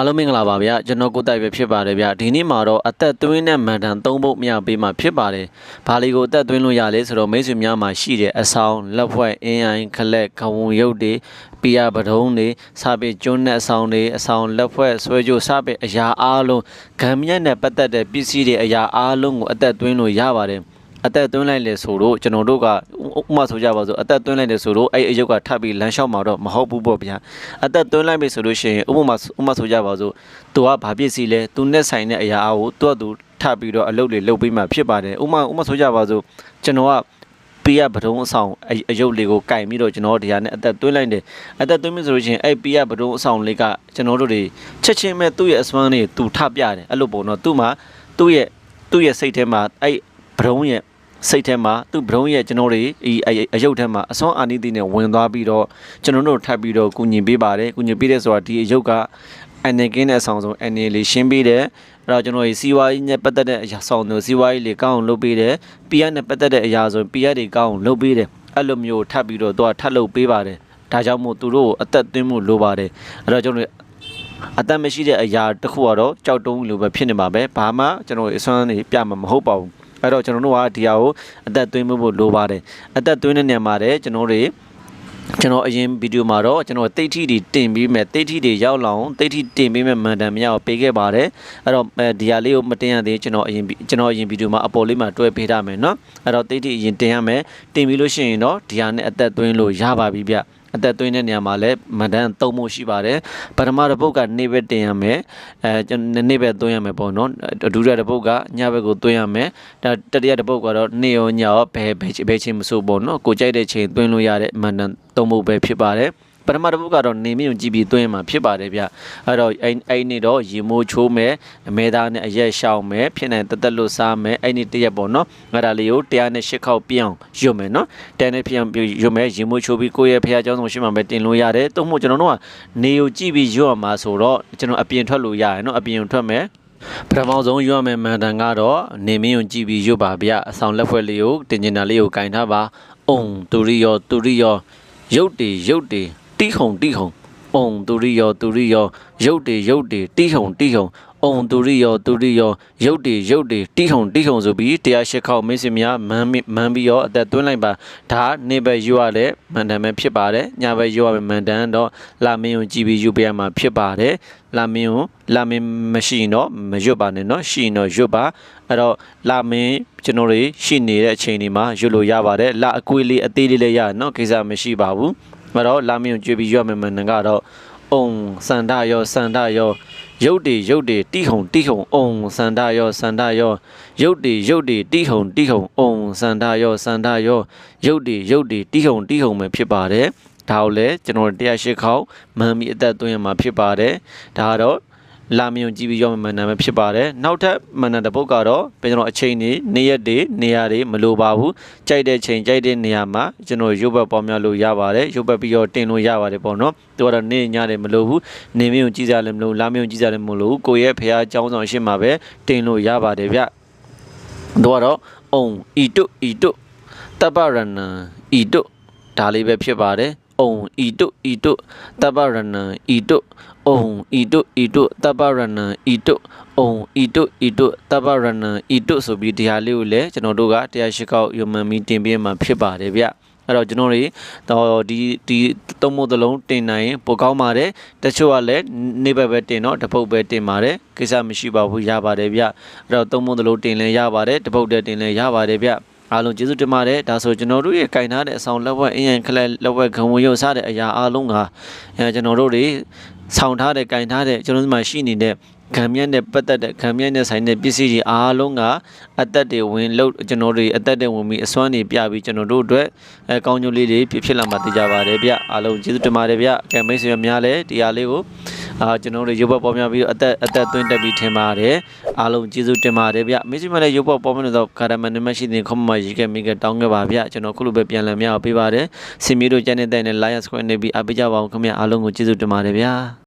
အားလုံးမင်္ဂလာပါဗျာကျွန်တော်ကိုတိုက်ပဲဖြစ်ပါတယ်ဗျာဒီနေ့မှာတော့အသက်သွင်းတဲ့မန်တန်၃ပုတ်မြပေးမှာဖြစ်ပါတယ်ဘာလီကိုအသက်သွင်းလို့ရလဲဆိုတော့မိတ်ဆွေများမှာရှိတဲ့အဆောင်လက်ဖွဲ့အင်းအိုင်ခလက်ခဝုံရုပ်တွေပီယာပဒုံးတွေစာပေကျွန်းတဲ့အဆောင်တွေအဆောင်လက်ဖွဲ့ဆွဲကြိုးစပေအရာအားလုံးဂံမြက်နဲ့ပတ်သက်တဲ့ပစ္စည်းတွေအရာအားလုံးကိုအသက်သွင်းလို့ရပါတယ် အသက်သွင်းလိုက်လေဆိုတော့ကျွန်တော်တို့ကဥပမာဆိုကြပါစို့အသက်သွင်းလိုက်လေဆိုတော့အဲ့အယုတ်ကထပ်ပြီးလမ်းလျှောက်မှာတော့မဟုတ်ဘူးပေါ့ဗျာအသက်သွင်းလိုက်ပြီဆိုလို့ရှိရင်ဥပမာဥပမာဆိုကြပါစို့သူကဘာပစ္စည်းလဲသူနဲ့ဆိုင်တဲ့အရာအားကိုသူ့အတူထပ်ပြီးတော့အလုပ်တွေလုပ်ပေးမှဖြစ်ပါတယ်ဥပမာဥပမာဆိုကြပါစို့ကျွန်တော်ကပေးရပဒုံးအဆောင်အအယုတ်လေးကိုကင်ပြီးတော့ကျွန်တော်တရားနဲ့အသက်သွင်းလိုက်တယ်အသက်သွင်းပြီဆိုလို့ရှိရင်အဲ့ပေးရပဒုံးအဆောင်လေးကကျွန်တော်တို့တွေချက်ချင်းပဲသူ့ရဲ့အစွမ်းလေးသူထပြတယ်အဲ့လိုပေါ့နော်သူ့မှာသူ့ရဲ့သူ့ရဲ့စိတ်ထဲမှာအဲ့ ပဒုံးရဲ့စိတ်ထဲမှာသူ့ဘရုံးရဲ့ကျွန်တော်တွေဒီအအယုတ်ထဲမှာအစွမ်းအာနိသီနဲ့ဝင်သွားပြီးတော့ကျွန်တော်တို့ထပ်ပြီးတော့ကုညီပေးပါတယ်ကုညီပေးတဲ့ဆိုတာဒီအယုတ်ကအနေကင်းတဲ့အဆောင်ဆုံးအနေလေးရှင်းပေးတယ်အဲ့တော့ကျွန်တော်ဒီစီဝါကြီးနဲ့ပတ်သက်တဲ့အရာဆောင်တို့စီဝါကြီးလေးကောင်းအောင်လုပ်ပေးတယ်ပီယက်နဲ့ပတ်သက်တဲ့အရာဆိုပီယက်တွေကောင်းအောင်လုပ်ပေးတယ်အဲ့လိုမျိုးထပ်ပြီးတော့သူကထပ်လုပ်ပေးပါတယ်ဒါကြောင့်မို့သူတို့ကိုအသက်သွင်းမှုလိုပါတယ်အဲ့တော့ကျွန်တော်တို့အသက်မရှိတဲ့အရာတစ်ခုကတော့ကြောက်တုံးလိုပဲဖြစ်နေမှာပဲဘာမှကျွန်တော်အစွမ်းနေပြမှာမဟုတ်ပါဘူး အဲ့တော့ကျွန်တော်တို့ကဒီဟာကိုအသက်သွင်းဖို့လိုပါတယ်အသက်သွင်းတဲ့နေရာမှာလည်းကျွန်တော်တွေကျွန်တော်အရင်ဗီဒီယိုမှာတော့ကျွန်တော်တိတ်ထီတွေတင်ပြီးမဲ့တိတ်ထီတွေရောက်လောင်တိတ်ထီတင်ပြီးမဲ့မန်တန်မြောက်ပေးခဲ့ပါတယ်အဲ့တော့ဒီဟာလေးကိုမတင်ရသေးကျွန်တော်အရင်ကျွန်တော်အရင်ဗီဒီယိုမှာအပေါ်လေးမှာတွဲပေးထားမယ်เนาะအဲ့တော့တိတ်ထီအရင်တင်ရမယ်တင်ပြီးလို့ရှိရင်တော့ဒီဟာနဲ့အသက်သွင်းလို့ရပါပြီဗျ အသက်သွင်းတဲ့နေရာမှာလည်းမန်တန်သုံးမှုရှိပါတယ်ပထမတစ်ပုတ်ကနေဘက်တင်ရမယ်အဲကျွန်တော်နေ့ဘက်သွင်းရမယ်ပေါ့နော်ဒုတိယတစ်ပုတ်ကညဘက်ကိုသွင်းရမယ်ဒါတတိယတစ်ပုတ်ကတော့နေ့ရောညရောဘယ်ဘယ်ဘယ်ချိန်မဆိုပေါ့နော်ကိုကြိုက်တဲ့ချိန်သွင်းလို့ရတဲ့မန်တန်သုံးမှုပဲဖြစ်ပါတယ် ပထမတစ်ပုတ်ကတော့နေမြင့်ကြည့်ပြီးသွင်းမှာဖြစ်ပါတယ်ဗျအဲ့တော့အဲ့အဲ့နေ့တော့ရေမိုးချိုးမယ်အမဲသားနဲ့အရက်ရှောင်းမယ်ဖြစ်နိုင်တက်တက်လို့စားမယ်အဲ့နေ့တရက်ပေါ့နော်အဲ့ဒါလေးကို108ခေါက်ပြအောင်ရွတ်မယ်နော်တန်နဲ့ပြအောင်ရွတ်မယ်ရေမိုးချိုးပြီးကိုယ့်ရဲ့ဖះเจ้าဆောင်ရှိမှပဲတင်လို့ရတယ်တုံ့မို့ကျွန်တော်တို့ကနေကိုကြည့်ပြီးရွတ်ရမှာဆိုတော့ကျွန်တော်အပြင်ထွက်လို့ရတယ်နော်အပြင်ထွက်မယ်ပထမဆုံးရွတ်မယ်မန်တန်ကတော့နေမင်းကိုကြည့်ပြီးရွတ်ပါဗျအဆောင်လက်ဖွဲ့လေးကိုတင်ကျင်တာလေးကိုကင်ထားပါအုံတူရီယောတူရီယောရုတ်တီရုတ်တီ တိဟုံတိဟုံအုံသူရိယောသူရိယောရုပ်တေရုပ်တေတိဟုံတိဟုံအုံသူရိယောသူရိယောရုပ်တေရုပ်တေတိဟုံတိဟုံဆိုပြီးတရားရှိခောက်မင်းစင်များမန်းမန်းပြီးတော့အသက်သွင်းလိုက်ပါဒါနေဘက်ယူရတဲ့မန္တန်ပဲဖြစ်ပါတယ်ညဘက်ယူရမယ်မန္တန်တော့လာမင်းကိုကြည်ပြီးယူပြရမှာဖြစ်ပါတယ်လာမင်းကိုလာမင်းမရှိရင်တော့မရွတ်ပါနဲ့နော်ရှိရင်တော့ရွတ်ပါအဲ့တော့လာမင်းကျွန်တော်တွေရှိနေတဲ့အချိန်ဒီမှာရွတ်လို့ရပါတယ်လာအကွေးလေးအသေးလေးလည်းရနော်ကိစ္စမရှိပါဘူး အဲ့တော့လာမင်းကိုကြွေးပြီးရွတ်မယ်မန်တန်ကတော့အုံစန္ဒရောစန္ဒရောရုတ်တေရုတ်တေတိဟုံတိဟုံအုံစန္ဒရောစန္ဒရောရုတ်တေရုတ်တေတိဟုံတိဟုံအုံစန္ဒရောစန္ဒရောရုတ်တေရုတ်တေတိဟုံတိဟုံပဲဖြစ်ပါတယ်ဒါကိုလည်းကျွန်တော်108ခေါက်မန်မီအသက်သွင်းရမှာဖြစ်ပါတယ်ဒါကတော့ လာမယုံကြည့်ပြီးရောမန်နံပဲဖြစ်ပါတယ်နောက်ထပ်မန်နံတစ်ပုတ်ကတော့ကျွန်တော်အချိန်နေနေ့ရက်တွေနေရာတွေမလိုပါဘူးကြိုက်တဲ့ချိန်ကြိုက်တဲ့နေရာမှာကျွန်တော်ရုပ်ဘက်ပေါင်းများလို့ရပါတယ်ရုပ်ဘက်ပြီးတော့တင်လို့ရပါတယ်ပေါ့နော်သူကတော့နေညတယ်မလိုဘူးနေမယုံကြည့်ကြလည်းမလိုလာမယုံကြည့်ကြလည်းမလိုဘူးကိုယ့်ရဲ့ဖះအကြောင်းဆောင်ရှင်းမှာပဲတင်လို့ရပါတယ်ဗျသူကတော့အုံဤတုဤတုတပ္ပရဏံဤတုဒါလေးပဲဖြစ်ပါတယ် အုံဤတုဤတုတပ္ပရဏံဤတုအုံဤတုဤတုတပ္ပရဏံဤတုအုံဤတုဤတုတပ္ပရဏံဤတုဆိုပြီးတရားလေးကိုလည်းကျွန်တော်တို့ကတရားရှိကောက်ယုံမှန်ပြီးတင်ပြမှာဖြစ်ပါတယ်ဗျအဲ့တော့ကျွန်တော်တွေတော့ဒီဒီသုံးမို့သလုံးတင်နိုင်ရင်ပိုကောင်းပါတယ်တချို့ကလည်းနေဘက်ပဲတင်တော့တပုတ်ပဲတင်ပါတယ်ကိစ္စမရှိပါဘူးရပါတယ်ဗျအဲ့တော့သုံးမို့သလုံးတင်လည်းရပါတယ်တပုတ်တည်းတင်လည်းရပါတယ်ဗျ အားလုံးကျေးဇူးတင်ပါတယ်ဒါဆိုကျွန်တော်တို့ရဲ့ကင်ထားတဲ့အဆောင်လက်ဝက်အင်းရင်ခလက်လက်ဝက်ခံဝင်ရုပ်စတဲ့အရာအားလုံးကအဲကျွန်တော်တို့တွေဆောင်းထားတဲ့ကင်ထားတဲ့ကျွန်တော်တို့မှာရှိနေတဲ့ခံမြတ်နဲ့ပတ်သက်တဲ့ခံမြတ်နဲ့ဆိုင်တဲ့ပစ္စည်းတွေအားလုံးကအသက်တွေဝင်လို့ကျွန်တော်တွေအသက်တွေဝင်ပြီးအစွမ်းတွေပြပြီးကျွန်တော်တို့အတွက်အဲကောင်းကျိုးလေးတွေဖြစ်ဖြစ်လာမှာသိကြပါတယ်ဗျအားလုံးကျေးဇူးတင်ပါတယ်ဗျကဲမိတ်ဆွေများလည်းတရားလေးကို အာကျွန်တော်တို့ရုပ်ပေါ်ပေါ်များပြီးအသက်အသက်သွင်းတက်ပြီးထင်ပါတယ်အားလုံးကျေးဇူးတင်ပါတယ်ဗျမိတ်ဆွေများလည်းရုပ်ပေါ်ပေါ်များတော့ကာရမန်နမရှိတဲ့ခမမရေးခဲ့မိကတောင်းခဲ့ပါဗျကျွန်တော်ခုလိုပဲပြန်လည်မြောက်ပေးပါတယ်စင်မီတို့ကျန်နေတဲ့နဲ့ Lion Square နေပြီးအပိကြပါအောင်ခင်ဗျအားလုံးကိုကျေးဇူးတင်ပါတယ်ဗျာ